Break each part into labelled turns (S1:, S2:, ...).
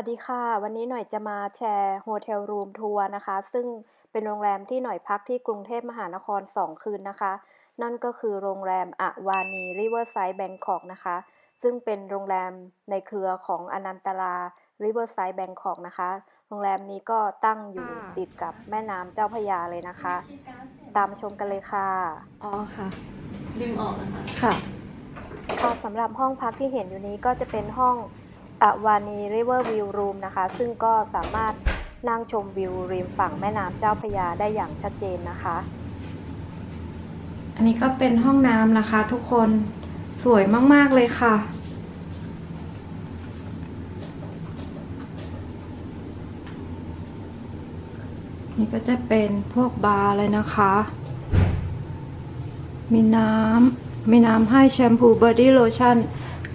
S1: สวัสดีค่ะ วันนี้หน่อยจะมาแชร์โฮเทลรูมทัวร์นะคะ ซึ่งเป็นโรงแรมที่หน่อยพักที่กรุงเทพมหานคร 2 คืนนะคะ นั่นก็คือโรงแรมอวานีริเวอร์ไซด์แบงคอกนะคะ ซึ่งเป็นโรงแรมในเครือของอนันตราริเวอร์ไซด์แบงคอกนะคะ โรงแรมนี้ก็ตั้งอยู่
S2: ค่ะ
S1: ติดกับแม่น้ำเจ้าพระยาเลยนะคะ ตามมาชมกันเลยค่ะ
S2: อ๋อค่ะ
S3: ดึงออกนะคะ
S2: ค่ะ
S1: ค่ะ สำหรับห้องพักที่เห็นอยู่นี้ก็จะเป็นห้อง อวานีริเวอร์วิวรูมนะคะ ซึ่งก็สามารถนั่งชมวิวริมฝั่งแม่น้ำเจ้าพระยาได้อย่างชัดเจนนะคะ
S2: อันนี้ก็เป็นห้องน้ำนะคะ ทุกคนสวยมาก ๆ เลยค่ะ นี่ก็จะเป็นพวกบาร์เลยนะคะ มีน้ำมีน้ำให้แชมพูบอดี้โลชั่น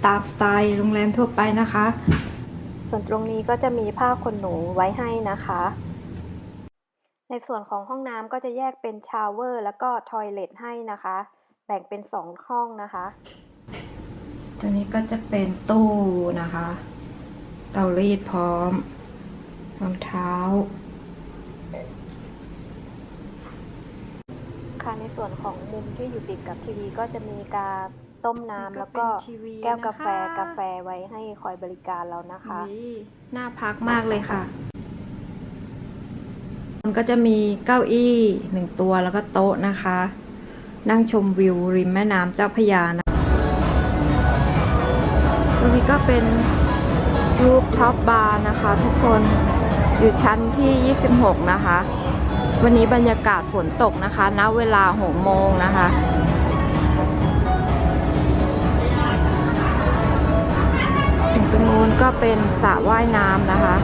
S2: ตามสไตล์โรงแรมทั่วไปนะคะ
S1: ส่วนตรงนี้ก็จะมีผ้าขนหนูไว้ให้นะคะ ในส่วนของห้องน้ำก็จะแยกเป็นชาวเวอร์แล้วก็ทอยเลทให้นะคะ แบ่งเป็นสองห้องนะคะ
S2: ตัวนี้ก็จะเป็นตู้นะคะ เตารีดพร้อมรองเท้า
S1: ค่ะในส่วนของมุมที่อยู่ติดกับทีวีก็จะมีการ ต้มน้ำ
S2: นี่ก็
S1: แล้วก็
S2: เป็นทีวี
S1: แก้วกาแฟ
S2: นะคะ
S1: กาแฟไว้ให้คอยบริการเรานะคะ
S2: อุ๊ยน่าพักมากเลยค่ะ มันก็จะมีเก้าอี้หนึ่งตัวแล้วก็โต๊ะนะคะ นั่งชมวิวริมแม่น้ำเจ้าพระยานะตรงนี้ก็เป็นรูปท็อปบาร์นะคะ ทุกคนอยู่ชั้นที่ 26 นะคะ วันนี้บรรยากาศฝนตกนะคะณเวลา6โมงนะคะ ก็เป็นสระว่ายน้ำนะคะ